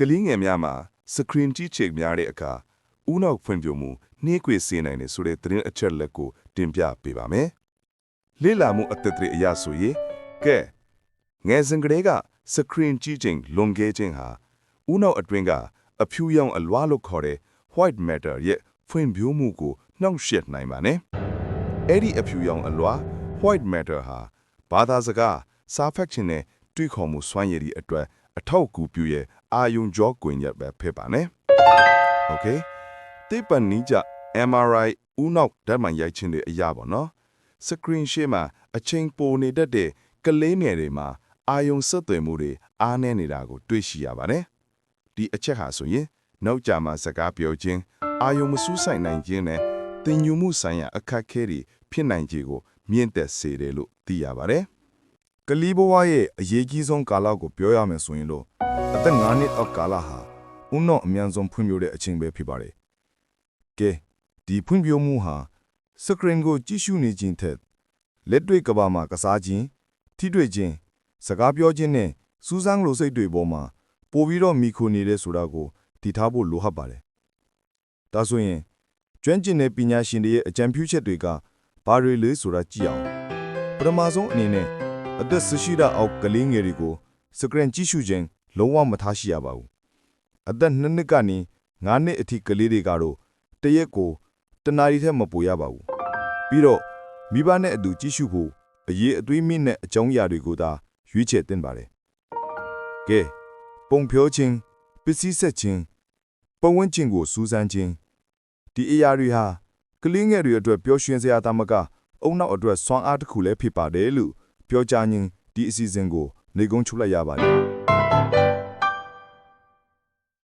ကလေးငယ်များမှာစကရင်ကြီးချေများတဲ့အခါဦးနောက်ဖွံ့ဖြိုးမှုနှေးကွေစေနိုင်တယ်ဆိုတဲ့သတင်းအချက်လက်ကိုတင်ပြပေးပါမယ်။လေ့လာမှုအသက်တွေအရဆိုရင်ကဲငယ်စဉ်ကလေးကစကရင်ကြီးချင်းလွန်ခဲ့ခြင်းဟာဦးနောက်အတွင်းကအဖြူရောင်အလွားလို့ခေါ်တဲ့ white matter ရဲ့ဖွံ့ဖြိုးမှုကိုနှောင့်ယှက်နိုင်ပါနဲ့။အဲ့ဒီအဖြူရောင်အလွား white matter ဟာဘာသာစကားစာဖတ်ခြင်းနဲ့တွေးခေါ်မှုစွမ်းရည်တွေအတွက်အထောက်အကူပြုရဲ့ အာယုံကြောကွင်ရက်ပဲဖြစ်ပါနဲ့။ Okay တိပ္ပံနည်းကြ MRI ဦးနောက်ဓာတ်မှန်ရိုက်ခြင်းတွေအရာပေါ့နော်။ screen ရှေ့မှာအချိန်ပိုနေတတ်တဲ့ကလေးငယ်တွေမှာအာယုံဆက်သွယ်မှုတွေအားနည်းနေတာကို တွေ့ရှိရပါတယ်။ဒီအချက်ဟာဆိုရင်နောက်ကြမှာစကားပြောခြင်းအာယုံမစူးဆိုင်နိုင်ခြင်းနဲ့တင်ညူမှုဆိုင်ရာအခက်အခဲတွေဖြစ်နိုင်ခြေကိုမြင့်တက်စေတယ်လို့သိရပါတယ်။ကလီဘဝရဲ့အရေးကြီးဆုံးကာလကိုပြောရမယ်ဆိုရင်လို့ အသက်9နှစ်အောက်ကာလဟာဦးနှော့အမြန်ဆုံးဖွံ့ဖြိုးတဲ့အချိန်ပဲဖြစ်ပါတယ်။ကဲဒီဖွံ့ဖြိုးမှုဟာစကရင်ကိုကြည့်ရှုနေခြင်းထက်လက်တွေ့ကဘာမှာကစားခြင်းထိတွေ့ခြင်းစကားပြောခြင်းနဲ့စူးစမ်းလို့စိတ်တွေပေါ်မှာပို့ပြီးတော့မိခိုနေတဲ့ဆိုတာကိုတည်ထားဖို့လိုအပ်ပါတယ်။ဒါဆိုရင်ကျွမ်းကျင်တဲ့ပညာရှင်တွေရဲ့အကြံပြုချက်တွေကဘာတွေလဲဆိုတာကြည့်အောင်ပထမဆုံးအနေနဲ့အသက်ဆရှိတာအောက်ကလေးငယ်တွေကိုစကရင်ကြည့်ရှုခြင်း လုံးဝမထားရှိရပါဘူး။အသက်2နှစ်ကနေ9နှစ်အထိကလေးတွေကတော့တရက်ကိုတနာရီထက်မပိုရပါဘူး။ပြီးတော့မိဘနဲ့အတူကြည့်ရှုဖို့အရေးအသွေးမြင့်တဲ့အကြောင်းအရာတွေကိုသာရွေးချယ်သင့်ပါတယ်။ကဲပုံဖြိုးခြင်းပစ္စည်းဆက်ခြင်းပုံဝန်းကျင်ကိုစူးစမ်းခြင်းဒီအရာတွေဟာကလေးငယ်တွေအတွက်ပျော်ရွှင်စရာတမကအုံနောက်အတွက်ဆွမ်းအားတစ်ခုလည်းဖြစ်ပါတယ်လို့ပြောကြရင်ဒီအစီအစဉ်ကိုနေကုန်းချုပ်လိုက်ရပါတယ်